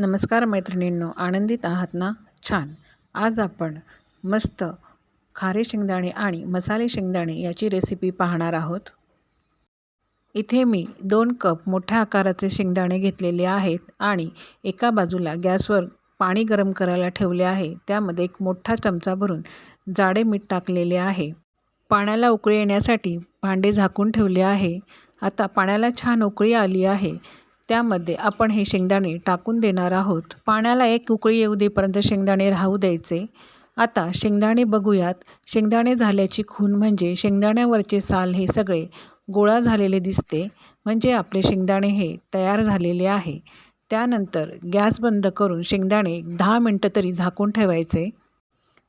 नमस्कार मैत्रिणींनो आनंदित आहात ना? छान. आज आपण मस्त खारे शेंगदाणे आणि मसाले शेंगदाणे याची रेसिपी पाहणार आहोत. इथे मी दोन कप मोठ्या आकाराचे शेंगदाणे घेतलेले आहेत आणि एका बाजूला गॅसवर पाणी गरम करायला ठेवले आहे. त्यामध्ये एक मोठा चमचा भरून जाडे मीठ टाकलेले आहे. पाण्याला उकळी येण्यासाठी भांडे झाकून ठेवले आहे. आता पाण्याला छान उकळी आली आहे. त्यामध्ये आपण हे शेंगदाणे टाकून देणार आहोत. पाण्याला एक उकळी येऊ देपर्यंत शेंगदाणे राहू द्यायचे. आता शेंगदाणे बघूयात. शेंगदाणे झाल्याची खून म्हणजे शेंगदाण्यावरचे साल हे सगळे गोळा झालेले दिसते. म्हणजे आपले शेंगदाणे हे तयार झालेले आहे. त्यानंतर गॅस बंद करून शेंगदाणे दहा मिनटं तरी झाकून ठेवायचे.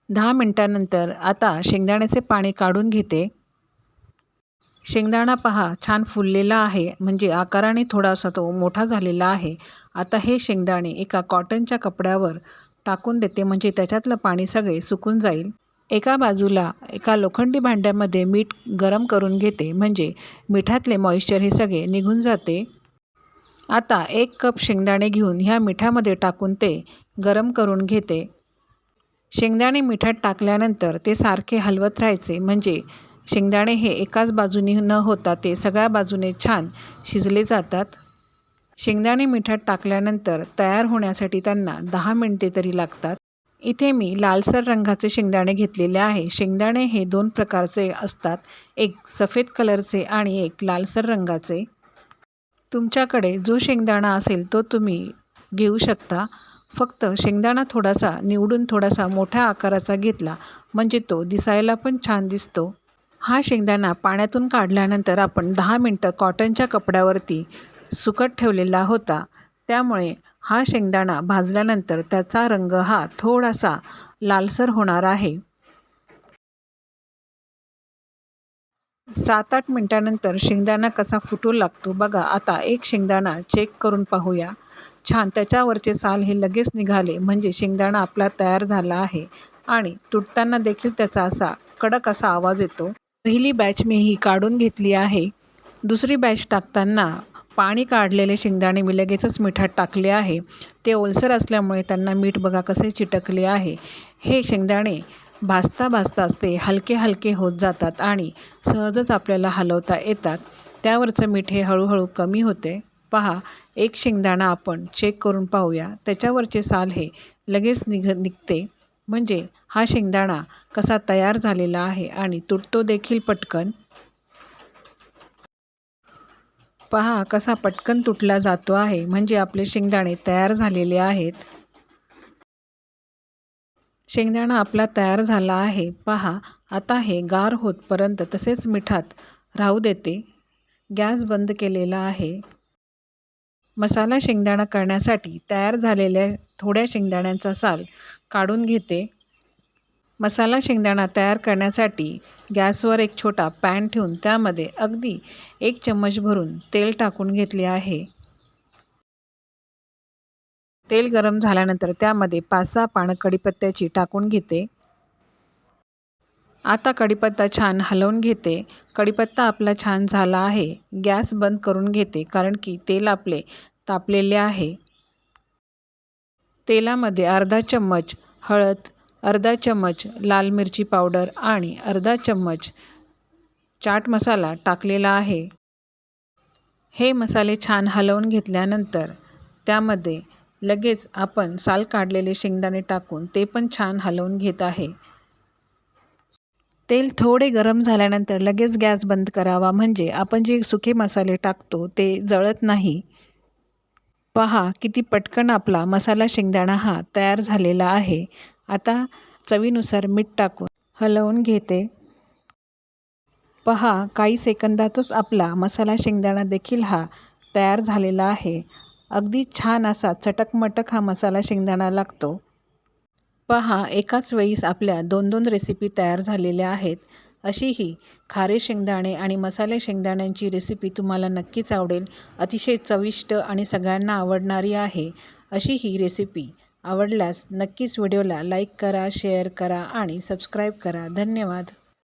दहा मिनटानंतर आता शेंगदाण्याचे पाणी काढून घेते. शेंगदाणा पहा छान फुललेला आहे. म्हणजे आकाराने थोडासा तो मोठा झालेला आहे. आता हे शेंगदाणे एका कॉटनच्या कपड्यावर टाकून देते. म्हणजे त्याच्यातलं पाणी सगळे सुकून जाईल. एका बाजूला एका लोखंडी भांड्यामध्ये मीठ गरम करून घेते. म्हणजे मिठातले मॉइश्चर हे सगळे निघून जाते. आता एक कप शेंगदाणे घेऊन ह्या मिठामध्ये टाकून ते गरम करून घेते. शेंगदाणे मिठात टाकल्यानंतर ते सारखे हलवत राहायचे. म्हणजे शेंगदाणे हे एकाच बाजूनी न होता ते सगळ्या बाजूने छान शिजले जातात. शेंगदाणे मिठात टाकल्यानंतर तयार होण्यासाठी त्यांना दहा मिनटे तरी लागतात. इथे मी लालसर रंगाचे शेंगदाणे घेतलेले आहे. शेंगदाणे हे दोन प्रकारचे असतात. एक सफेद कलरचे आणि एक लालसर रंगाचे. तुमच्याकडे जो शेंगदाणा असेल तो तुम्ही घेऊ शकता. फक्त शेंगदाणा थोडासा निवडून थोडासा मोठ्या आकाराचा घेतला. म्हणजे तो दिसायला पण छान दिसतो. हा शेंगदाणा पाण्यातून काढल्यानंतर आपण दहा मिनटं कॉटनच्या कपड्यावरती सुकत ठेवलेला होता. त्यामुळे हा शेंगदाणा भाजल्यानंतर त्याचा रंग हा थोडासा लालसर होणार आहे. सात आठ मिनटानंतर शेंगदाणा कसा फुटू लागतो बघा. आता एक शेंगदाणा चेक करून पाहूया. छान त्याच्यावरचे साल हे लगेच निघाले. म्हणजे शेंगदाणा आपला तयार झाला आहे. आणि तुटताना देखील त्याचा असा कडक असा आवाज येतो. पहिली बॅच मी ही काढून घेतली आहे. दुसरी बॅच टाकताना पाणी काढलेले शेंगदाणे मी लगेचच मिठात टाकले आहे. ते ओलसर असल्यामुळे त्यांना मीठ बघा कसे चिटकले आहे. हे शेंगदाणे भाजता भाजताच ते हलके हलके होत जातात आणि सहजच आपल्याला हलवता येतात. त्यावरचं मीठ हे हळूहळू कमी होते. पहा एक शेंगदाणा आपण चेक करून पाहूया. त्याच्यावरचे साल हे लगेच निघ निघते. म्हणजे हा शेंगदाणा कसा तयार झालेला आहे आणि तुटतो देखील पटकन? पहा कसा पटकन तुटला जातो आहे. म्हणजे आपले शेंगदाणे तयार झालेले आहेत. शेंगदाणा आपला तयार झाला आहे. पहा आता हे गार होतपर्यंत तसेच मिठात राहू देते. गॅस बंद केलेला आहे. मसाला शेंगदाणा करण्यासाठी तयार झालेल्या थोड्या शेंगदाण्यांचा साल काढून घेते. मसाला शेंगदाणा तयार करण्यासाठी गॅसवर एक छोटा पॅन ठेवून त्यामध्ये अगदी एक चम्मच भरून तेल टाकून घेतले आहे. तेल गरम झाल्यानंतर त्यामध्ये पाच सहा पानं कढीपत्त्याची टाकून घेते. आता कढीपत्ता छान हलवून घेते. कढीपत्ता आपला छान झाला आहे. गॅस बंद करून घेते कारण की तेल आपले तापलेले आहे. तेलामध्ये अर्धा चम्मच हळद अर्धा चम्मच लाल मिरची पावडर आणि अर्धा चम्मच चाट मसाला टाकलेला आहे. हे मसाले छान हलवून घेतल्यानंतर त्यामध्ये लगेच आपण साल काढलेले शेंगदाणे टाकून ते पण छान हलवून घेत आहे. तेल थोडे गरम झाल्यानंतर लगेच गॅस बंद करावा म्हणजे आपण जे सुके मसाले टाकतो ते जळत नाही. पहा किती पटकन आपला मसाला शेंगदाणा हा तयार झालेला आहे. आता चवीनुसार मीठ टाकून हलवून घेते. पहा काही सेकंदातच आपला मसाला शेंगदाणा देखील हा तयार झालेला आहे. अगदी छान असा चटकमटक हा मसाला शेंगदाणा लागतो. पहा एकाच वेळीस आपल्या दोन दोन रेसिपी तयार झालेल्या आहेत. अशी ही खारे शेंगदाणे आणि मसाले शेंगदाण्यांची रेसिपी तुम्हाला नक्कीच आवडेल अतिशय चविष्ट आणि सगळ्यांना आवडणारी आहे अशी ही रेसिपी आवडल्यास नक्कीच व्हिडिओला लाईक करा शेअर करा आणि सबस्क्राईब करा. धन्यवाद.